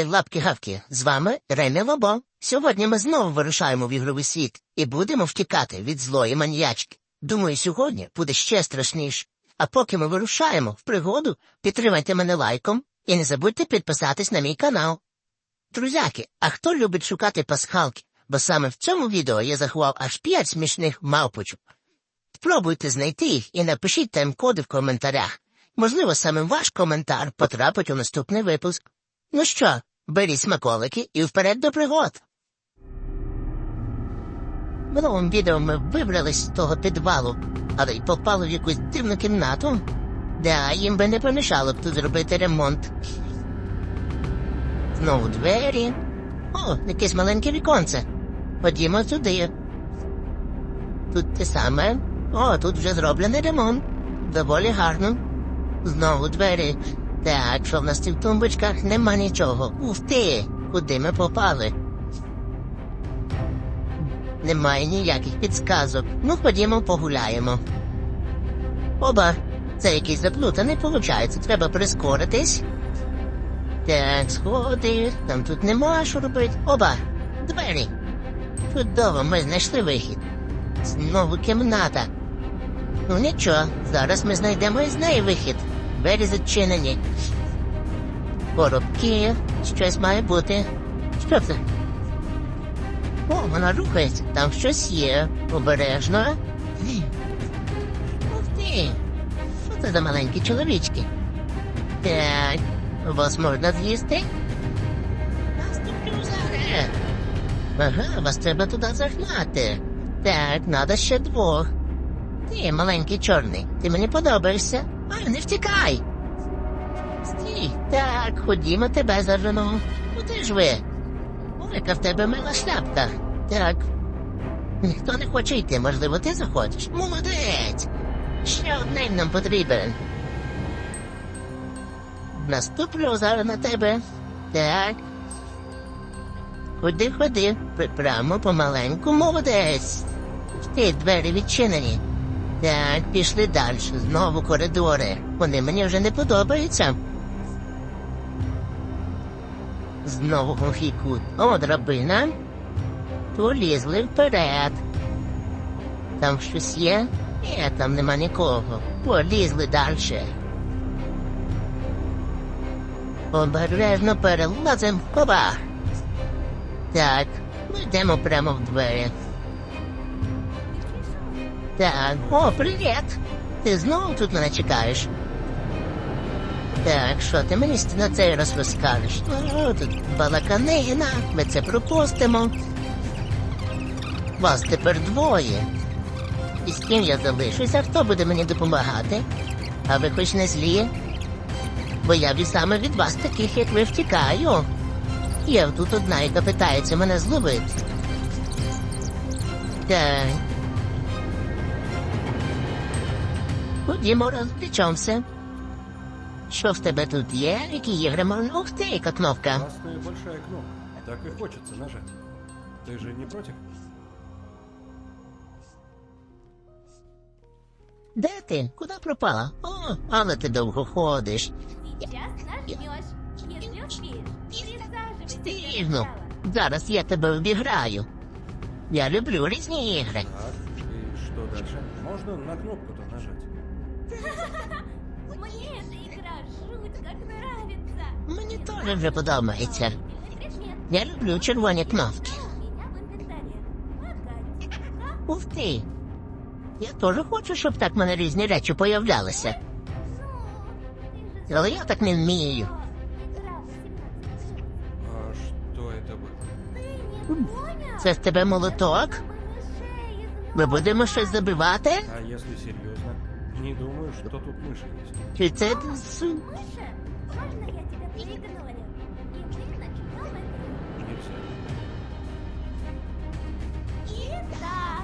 Привіт, лапки-гавки! З вами Ремі Лобо. Сьогодні ми знову вирушаємо в ігровий світ і будемо втікати від злої маніячки. Думаю, сьогодні буде ще страшніше. А поки ми вирушаємо в пригоду, підтримайте мене лайком і не забудьте підписатись на мій канал. Друзяки, а хто любить шукати пасхалки? Бо саме в цьому відео я заховав аж п'ять смішних мавпочок. Спробуйте знайти їх і напишіть тайм-коди в коментарях. Можливо, саме ваш коментар потрапить у наступний випуск. Ну що, беріть смаколики і вперед до пригод. В минулому відео ми вибрались з того підвалу, але й попали в якусь дивну кімнату, де їм би не помішало б тут зробити ремонт. Знову двері. О, якесь маленьке віконце. Ходімо туди. Тут те саме. О, тут вже зроблений ремонт. Доволі гарно. Знову двері. Так, що в нас в тумбочках нема нічого. Ух ти! Куди ми попали? Немає ніяких підсказок. Ну, ходімо погуляємо. Оба, це якийсь заплутаний виходить. Треба прискоритись. Так, сходи, там тут нема що робити. Оба, двері. Чудово, ми знайшли вихід. Знову кімната. Ну нічого, зараз ми знайдемо із неї вихід. Двері зачинені. Коробки, щось має бути. Що це? О, вона рухається, там щось є. Обережно. Ух ти! Що це за маленькі чоловічки? Так, вас можна з'їсти? Наступлю зараз. Ага, вас треба туди загнати. Так, надо ще двох. Ти, маленький чорний, ти мені подобаєшся. А, не втікай. Стій, так, ходімо тебе зажену. Куди ж ви? О, яка в тебе мила шляпка. Так. Ніхто не хоче йти, можливо, ти захочеш. Молодець. Ще один нам потрібен. Наступлю зараз на тебе. Так. Ходи, ходи, прямо помаленьку, молодець. Ти двері відчинені. Так, пішли далі, знову коридори. Вони мені вже не подобаються. Знову глухий кут. О, драбина. Полізли вперед. Там щось є? Ні, там нема нікого. Полізли далі. Обережно перелазим Опа. Так, ми йдемо прямо в двері. Так, о, привіт! Ти знову тут мене чекаєш? Так, що ти мені на цей раз розкажеш? О, тут балаканина, ми це пропустимо. Вас тепер двоє. І з ким я залишуся, хто буде мені допомагати? А ви хоч не злі? Бо я від саме від вас таких, як ви, втікаю. Є тут одна, яка питається мене зловити. Так. Ходімо, розпічомся. Що в тебе тут є? Які є гримон? Ух ти, яка кнопка. Классная большая кнопка. Так и хочется нажать. Ты же не против? Де ти? Куди пропала? О, але ти довго ходиш. Сейчас нажмешь. Если успеешь, пересаживайся. Стігну. Зараз я тебе обіграю. Я люблю різні ігри. Так, и что дальше? Можно на нажать. Мне эта игра жуть как нравится. Мені теж вже подобається. Предмет Я люблю червоні кнопки. у меня в инвентаре. Богатенько. Ух ти. Я теж хочу, щоб так в мене різні речі появлялися. Ну, ты же Але я так не вмію. игра в 17 А что это было? Ты не понял? Це з тебе молоток? Мы мышей из Ми будемо щось забивати? А если серьезно? Не думаю, что тут мыши есть. Чи це с- мыши. Можно я тебя переигнорю? И мы начнем игру. Нельзя. Итак,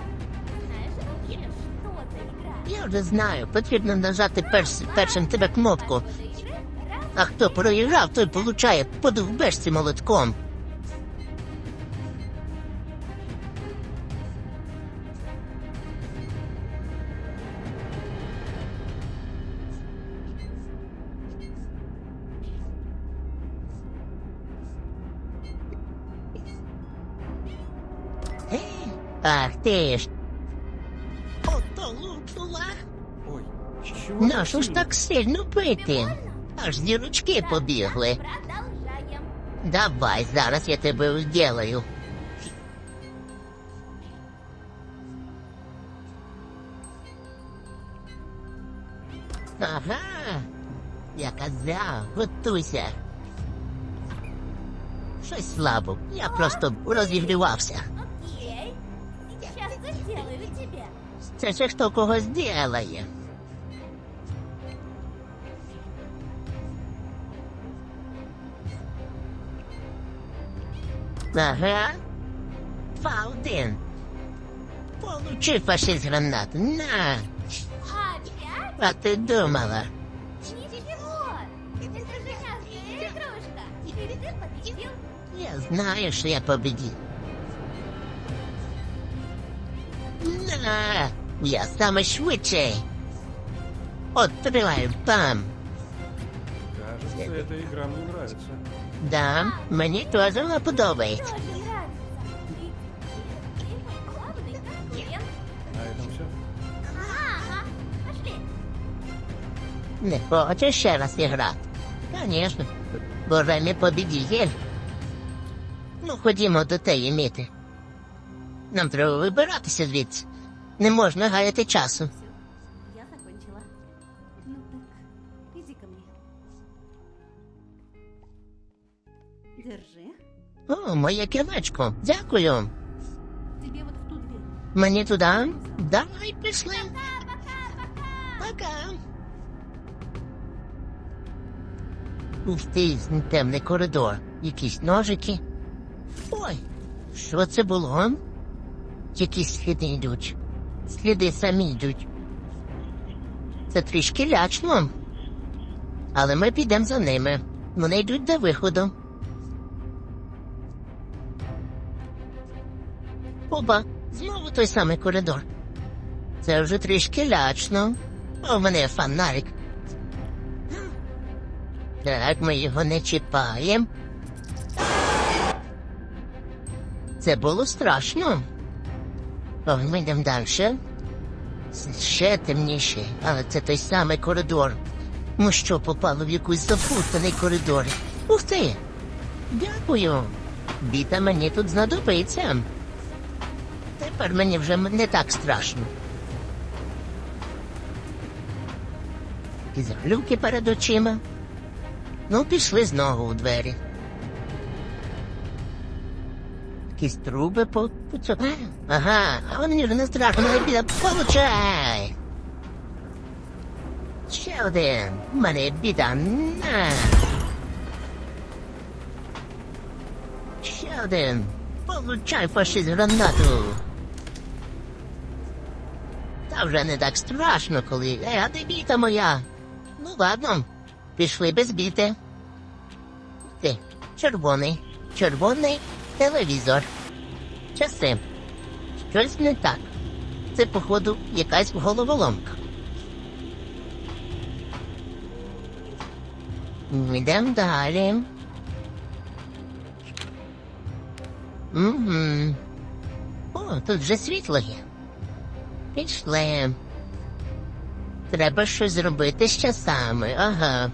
знаешь вообще, что за игра? Я вже знаю, потрібно нажати перш, першим тебе кнопку. Правила игры раз А хто проіграв, той получає по довбешці молотком. Ах ти ж. Ото лупнула. Ой, чего Нащо ж так сильно бити? Аж зірочки побігли. Продолжаем. Давай, зараз я тебе вділаю. Ага, я казав, готуйся. Щось слабо, я просто розігрівався. Це ще хто когось ділає. Ага. Два-один. Получи фашист гранату. На. А ти думала? Победил. Я знаю, що я победив. На. Я саме швидший. Отривай, бам. Кажется, эта игра мне нравится. Да, мені теж вона подобається. Тоже нравится. Ты, ты мой главный конкурент. На этом все. Ага. Пошли. Не хочеш ще раз іграти? Звісно. Бо Ремі побідіє. Ну, ходімо до теї міти. Нам треба вибиратися звідси. Не можна гаяти часу. Я закончила. Ну так, иди ко мне. Держи. О, моє кілечко. Дякую. Тебе вот в ту дверь. Мені туди? Давай пішли. Пока. Ух ти, темний коридор. Якісь ножики. Ой, що це було? Якісь сліди йдуть. Сліди самі йдуть. Це трішки лячно. Але ми підемо за ними. Вони йдуть до виходу. Оба, знову той самий коридор. Це вже трішки лячно. В мене є фонарик. Так, ми його не чіпаємо. Це було страшно. Ми йдемо далі. Ще темніше, але це той самий коридор. Ну що, попало в якийсь запутаний коридор. Ух ти! Дякую. Біта мені тут знадобиться. Тепер мені вже не так страшно. І заглюки перед очима. Ну, пішли знову у двері. Якісь труби по... по цьому. Ага, а вони вже не страшно, мене біда. Получай! Ще один. Мене біда. На. Ще один. Получай фашист гранату. Та вже не так страшно, коли. Е, а де біта моя? Ну ладно, пішли без біти. Ти, червоний, червоний телевізор. Часи. Щось не так. Це, походу, якась головоломка. Йдемо далі. Угу. О, тут вже світло є. Пішли. Треба щось зробити з часами, ага.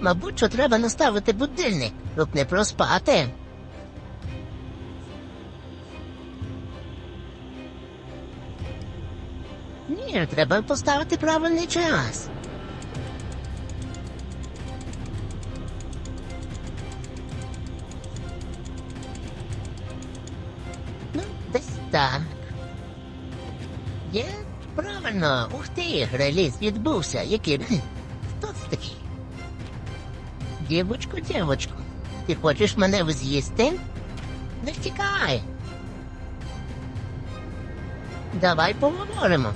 Мабуть, що треба наставити будильник, щоб не проспати. Ні, треба поставити правильний час. Ну, десь так. Є? Правильно. Ух ти, реліз відбувся. Який? Хто це такий? Дівочко, дівочко, ти хочеш мене з'їсти? Не втікай. Давай поговоримо.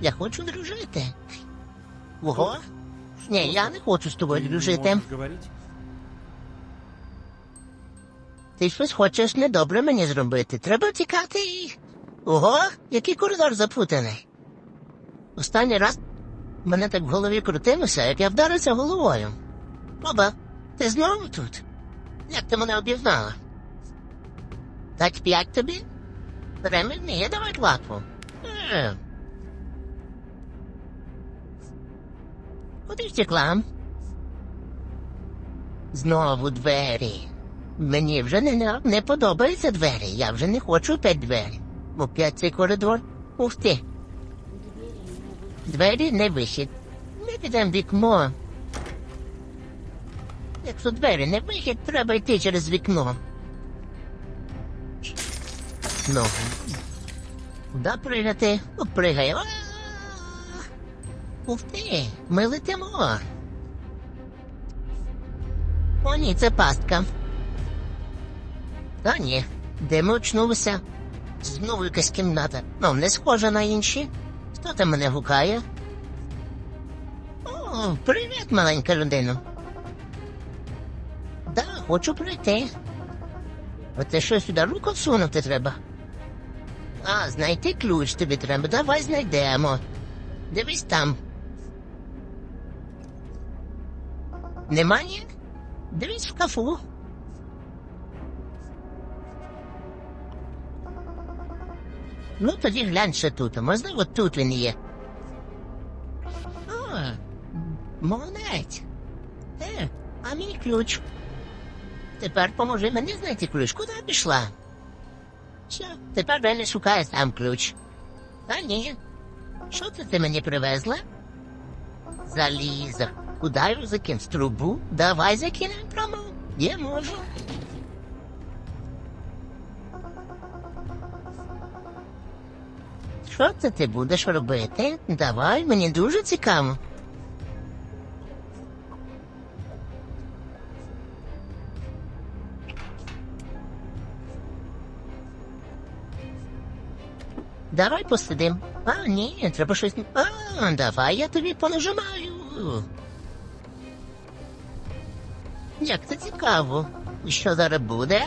Я хочу дружити. Ого? Ні, я не хочу з тобою дружити. Ти щось хочеш недобре мені зробити. Треба втікати і. Ого, який коридор запутаний. Останній раз мене так в голові крутилося, як я вдарився головою. Баба, ти знову тут? Як ти мене обізнала? Так п'ять тобі? Ремель вміє давати лапу. Куди втекла? Знову двері. Мені вже не, не, подобаються двері. Я вже не хочу опять двері. Опять цей коридор. Ух ти. Двері не вихід. Ми підемо вікно. Якщо двері не вихід, треба йти через вікно. Ну. Куди пригати? Пригай. А! Ух ти, ми летимо. О, ні, це пастка. Та ні, де ми очнулися? Знову якась кімната. Ну, не схожа на інші. Хто там мене гукає? О, привіт, маленька людина. Да, хочу прийти. Оце що сюди руку всунути треба? А, знайти ключ тобі треба. Давай знайдемо. Дивись там. Нема ні? Дивись в кафу. Ну, тоді глянь ще тут. Можливо, тут він є. О, молодець. Е, а мій ключ. Тепер поможи мені знайти ключ. Куди пішла? Що, тепер Веля шукає сам ключ. А ні. Що це ти мені привезла? Залізо. Його закинь? З трубу? Давай закинемо прямо. Я можу. Що це ти будеш робити? Давай, мені дуже цікаво. Давай посидим. А, ні, треба щось. А, давай я тобі понажимаю. Як це цікаво. Що зараз буде?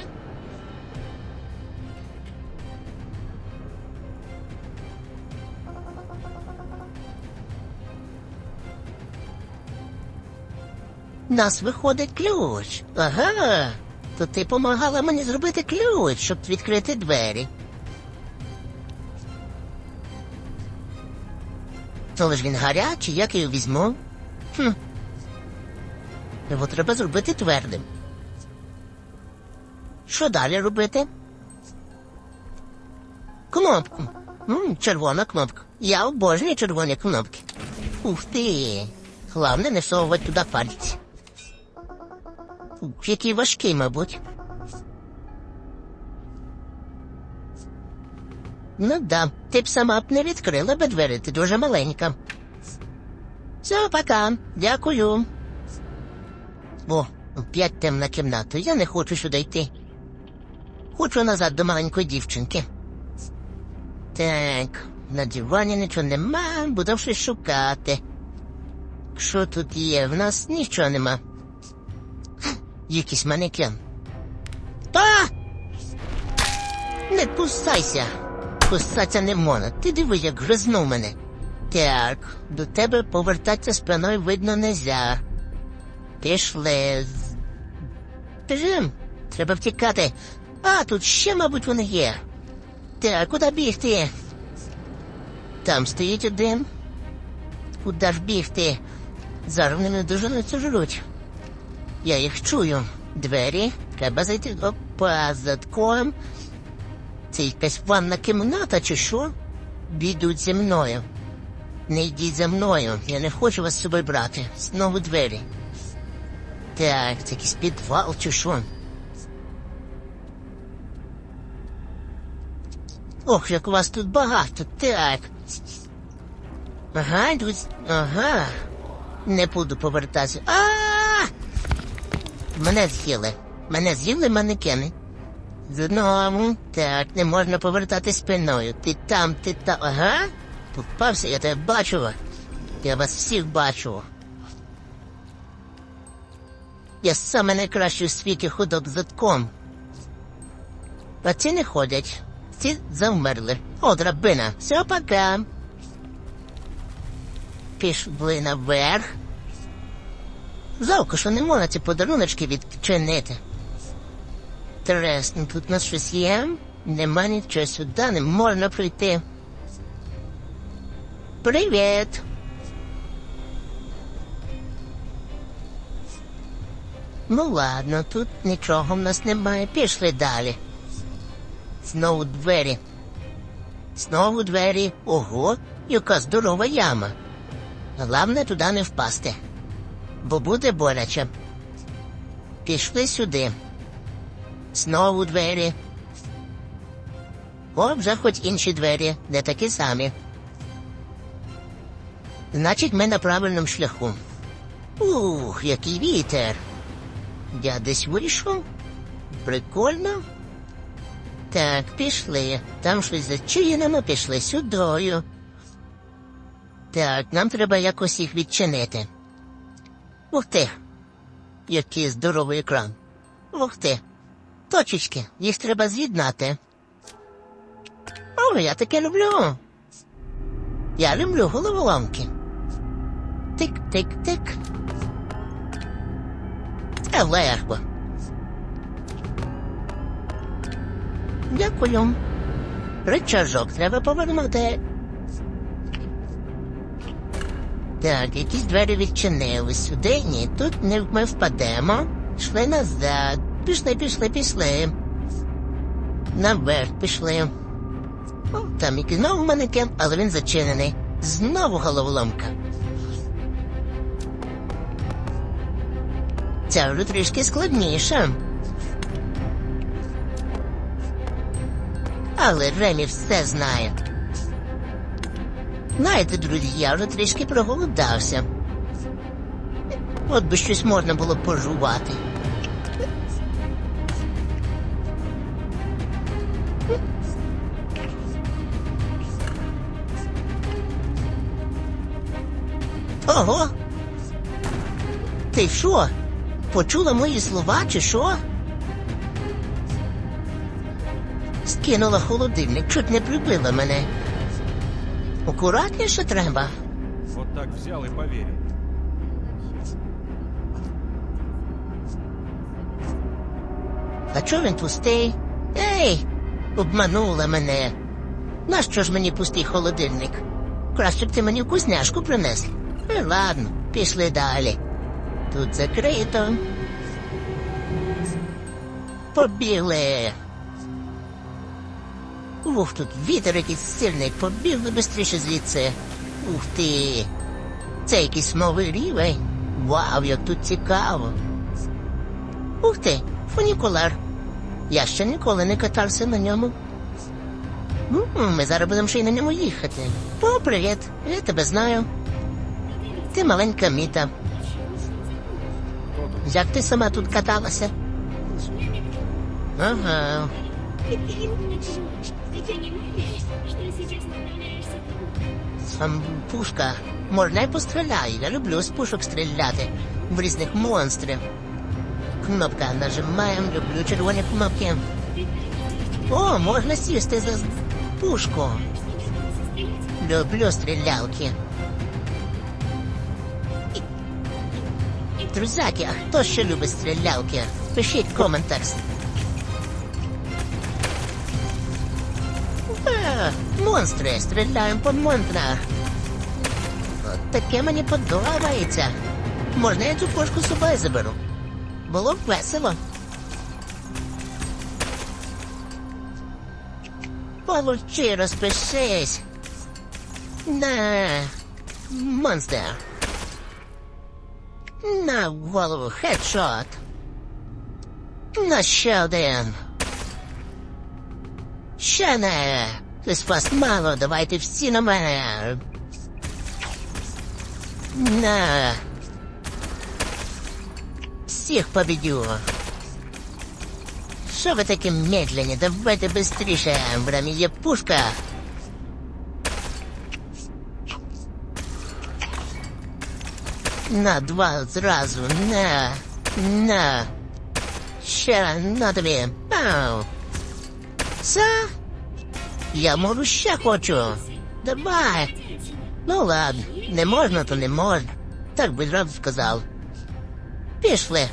Нас виходить ключ. Ага. То ти помагала мені зробити ключ, щоб відкрити двері. То ж він гарячий, як я його візьму? Хм. Його треба зробити твердим. Що далі робити? Кнопку. Червона кнопка. Я обожнюю червоні кнопки. Ух ти. Головне не всовувати туди пальці. Який важкий, мабуть. Ну да, ти б сама б не відкрила би двері, ти дуже маленька. Все, пока. Дякую. О, опять темна кімната. Я не хочу сюди йти. Хочу назад до маленької дівчинки. Так, на дивані нічого нема, буду щось шукати. Що тут є? В нас нічого нема. Якийсь манекен. Та! Не кусайся! Кусатися не можна. Ти диви, як гризнув мене. Так, до тебе повертатися спиною видно нельзя. Пішли. Біжим. Треба втікати. А, тут ще, мабуть, вони є. Так, куди бігти? Там стоїть один. Куди ж бігти? Зараз вони мене дуже не жруть. Я їх чую. Двері. Треба зайти. Опа, задком. Це якась ванна кімната чи що? Бідуть зі мною. Не йдіть за мною. Я не хочу вас з собою брати. Знову двері. Так, це якийсь підвал чи що? Ох, як вас тут багато. Так. Ага, тут. Ага. Не буду повертатися. А! Мене з'їли. Мене з'їли манекени. Знову. Так, не можна повертати спиною. Ти там, ти там. Ага. Попався, я тебе бачу. Я вас всіх бачу. Я саме найкращий у світі ходок задком. А ці не ходять. Ці завмерли. О, драбина. Все, пока. Пішли наверх. Жалко, що не можна ці подаруночки відчинити. Інтересно, тут нас щось є? Нема нічого сюди, не можна прийти. Привіт. Ну ладно, тут нічого в нас немає. Пішли далі. Знову двері. Знову двері. Ого, яка здорова яма. Головне туди не впасти, бо буде боляче. Пішли сюди. Знову двері. О, вже хоч інші двері, не такі самі. Значить, ми на правильному шляху. Ух, який вітер. Я десь вийшов. Прикольно. Так, пішли. Там щось зачинено, пішли сюдою. Так, нам треба якось їх відчинити. Ух ти. Який здоровий екран. Ух ти. Точечки, їх треба з'єднати. О, я таке люблю. Я люблю головоломки. Тик-тик-тик. Це легко. Дякую. Рычажок треба повернути. Так, якісь двері відчинили сюди. Ні, тут не ми впадемо. Йшли назад. Пішли, пішли, пішли. Наверх пішли. О, там якийсь знову манекен, але він зачинений. Знову головоломка. Ця вже трішки складніша. Але Ремі все знає. Знаєте, друзі, я вже трішки проголодався. От би щось можна було пожувати. Ого. Ти що? Почула мої слова, чи що? Скинула холодильник, чуть не прибила мене. Акуратніше треба. Вот так взял и поверил. А чого він пустий? Ей, обманула мене. Нащо ж мені пустий холодильник? Краще б ти мені вкусняшку принес. Ну, ладно, пішли далі. Тут закрито. Побігли. Ух, тут вітер якийсь сильний, побігли швидше звідси. Ух ти. Це якийсь новий рівень. Вау, як тут цікаво. Ух ти, фунікулар. Я ще ніколи не катався на ньому. Ми зараз будемо ще й на ньому їхати. О, привіт, я тебе знаю. Ти маленька міта. Як ти сама тут каталася? Ага. Сам пушка. Можна й постріляю. Я люблю з пушок стріляти в різних монстрів. Кнопка нажимаємо, люблю червоні кнопки. О, можна сісти за пушку. Люблю стрілялки. Друзяки, а хто ще любить стрілялки? Пишіть в коментах. Монстри, стріляємо по монстрах. От таке мені подобається. Можна я цю кошку собою заберу? Було б весело. Получи, розпишись. На, монстр. На в голову хедшот. На ще один. Ще не. З вас мало, давайте всі на мене. На. Всіх победю. Що ви такі медленні? Давайте быстріше. В рамі є пушка. На два зразу. На. На. Ще на тобі. Пау. Це? Я можу ще хочу. Давай. Ну ладно, не можна, то не можна. Так би зразу сказав. Пішли.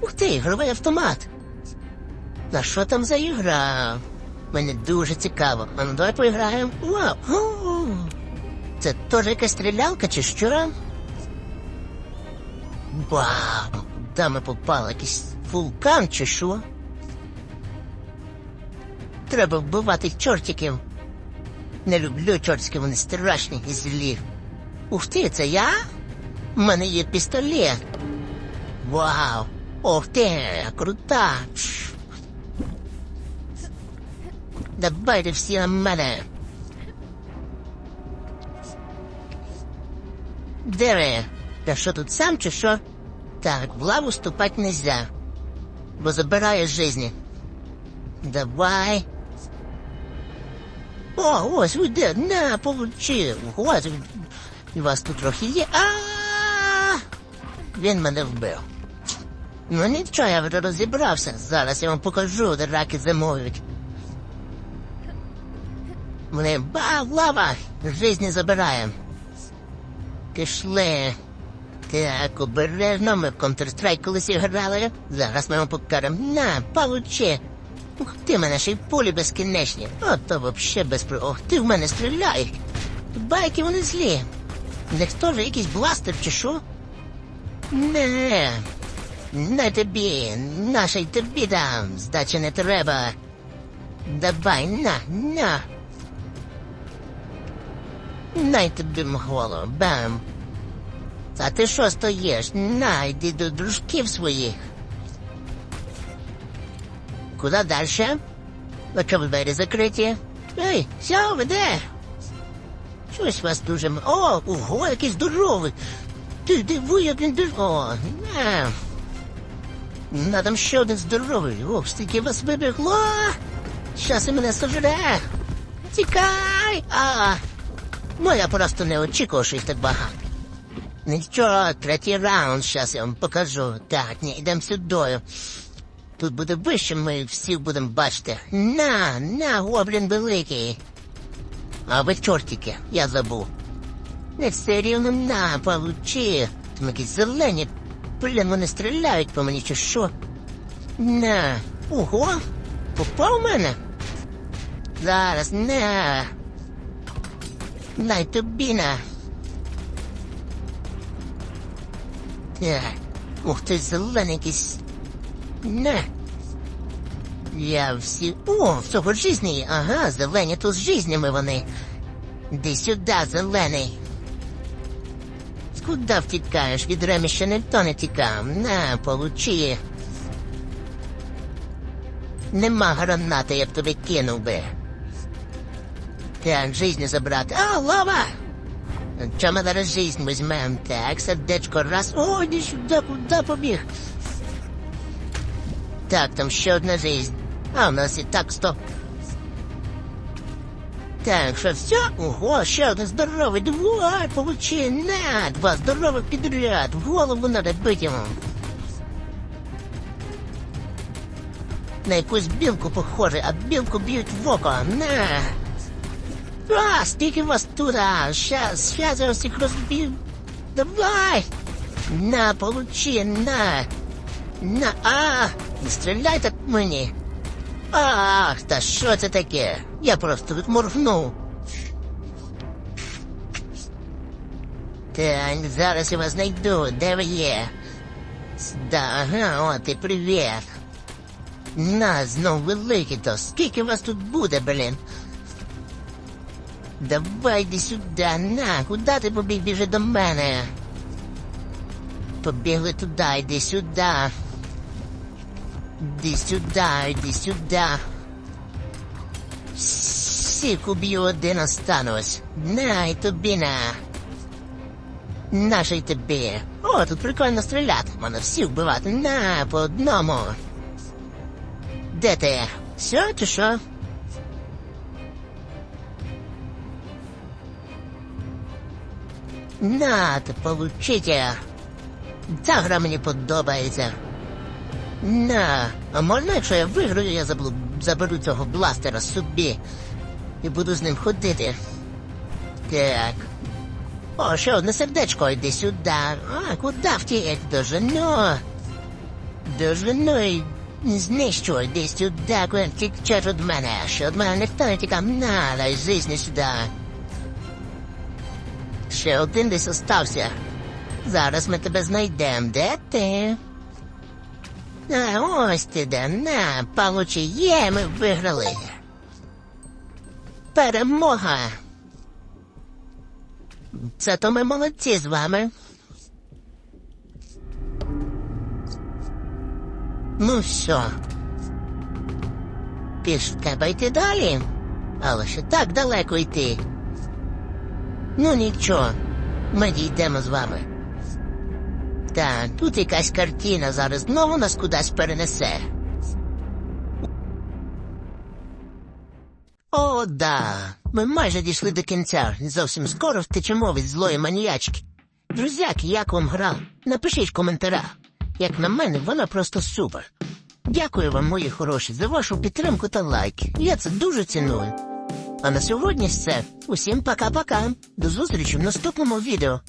Ух ти, ігровий автомат. На що там за ігра? Мені дуже цікаво. А ну давай поіграємо. Вау! Це теж якась стрілялка чи що? Вау! Де ми попали? Якийсь вулкан чи що? Треба вбивати чортиків. Не люблю чортиків, вони страшні і злі. Ух ти, це я? У мене є пістолет. Вау! Ох ти, крута! Давайте всі на мене. Де ви? Та що тут сам чи що? Так, в лаву ступать нельзя, бо забирає жизни. Давай. О, ось ви де, на, получи. Ось, у вас тут трохи є. А, він мене вбив. Ну нічого, я вже розібрався. Зараз я вам покажу, де раки зимують. Вони ба, лава, жизни забираємо. Пішли. Так, обережно, ми в Counter-Strike колись грали. Зараз ми вам покажемо. На, получи. Ух ти, мене ще й полі безкінечні. О, то вообще без про. Ох, ти в мене стріляють. Байки вони злі. В них теж якийсь бластер чи що? Не. Не тобі, наша й тобі дам. Здачі не треба. Давай, на, на. Най тобі мголо, бам. А ти що стоїш? На, йди до дружків своїх. Куда дальше? А чому двері закриті? Ей, сяо, ви де? Щось вас дуже... О, ого, який здоровий. Ти диви, як він дуже... О, не. На ще один здоровий. Ох, стільки вас вибігло. Щас і мене сожре. Тікай! А, ну я просто не очікував, що їх так багато. Нічого, третій раунд, щас я вам покажу. Так, ні, йдемо сюди. Тут буде вище, ми всіх будемо бачити. На, на, гоблін великий. А ви чортики, я забув. Не все рівно на, получи. Там якісь зелені. Блін, вони стріляють по мені чи що? На. Ого! Попав в мене? Зараз, на. Най тобі на. Так. Ух ти, зелений якийсь. Не. Я всі. О, всього жизні. Ага, зелені тут з жизнями вони. Де сюди, зелений. Куда втікаєш? Від Ремі ще ніхто не тікав. На, получи. Нема гранати, я б тобі кинув би. Так, жизнь забрати. А, лава! Чому зараз жизнь візьмем? Так, сердечко раз. О, іди сюди, куди побіг? Так, там ще одна жизнь. А у нас і так сто. Так, що все? Ого, ще один здоровий. Давай, получи, на, два здорових підряд. В голову надо бити йому. На якусь білку похоже, а білку б'ють в око. На. А, скільки вас тут? А, щас, щас я всіх розбив. Давай. На, получи, на. На, а, не стріляй так мені. Ах, та що це таке? Я просто тут моргнув. Так, зараз я вас знайду. Де ви? Да, ага, от і привіт. На, знов великий то. Скільки вас тут буде, блін? Давай йди сюди, на, куди ти побіг біжи до мене? Побігли туди, йди сюди. Іди сюди, іди сюди. Всіх уб'ю один останусь. На, і тобі на. Наша й тобі. О, тут прикольно стріляти. Можна всіх вбивати. На, по одному. Де ти? Все, чи що? На, ти получите. Ця гра мені подобається. На, а можна, якщо я виграю, я заберу, заберу цього бластера собі і буду з ним ходити. Так. О, ще одне сердечко, йди сюди. А, куди втієть? Дожену. Дожену і Знищуй десь туди, куди тікчеш від мене, що від мене ніхто не тікав, на, дай зисни сюди. Ще один десь остався. Зараз ми тебе знайдемо. Де ти? А, ось ти де. На, получи. Є, ми виграли. Перемога. Це то ми молодці з вами. Ну що? Піш, треба йти далі. Але ще так далеко йти. Ну нічого, ми дійдемо з вами. Та тут якась картина зараз знову нас кудись перенесе. О, да. Ми майже дійшли до кінця. Зовсім скоро втечемо від злої маніячки. Друзяки, як вам гра? Напишіть в. Як на мене, вона просто супер. Дякую вам, мої хороші, за вашу підтримку та лайки. Я це дуже ціную. А на сьогодні все. Усім пока-пока. До зустрічі в наступному відео.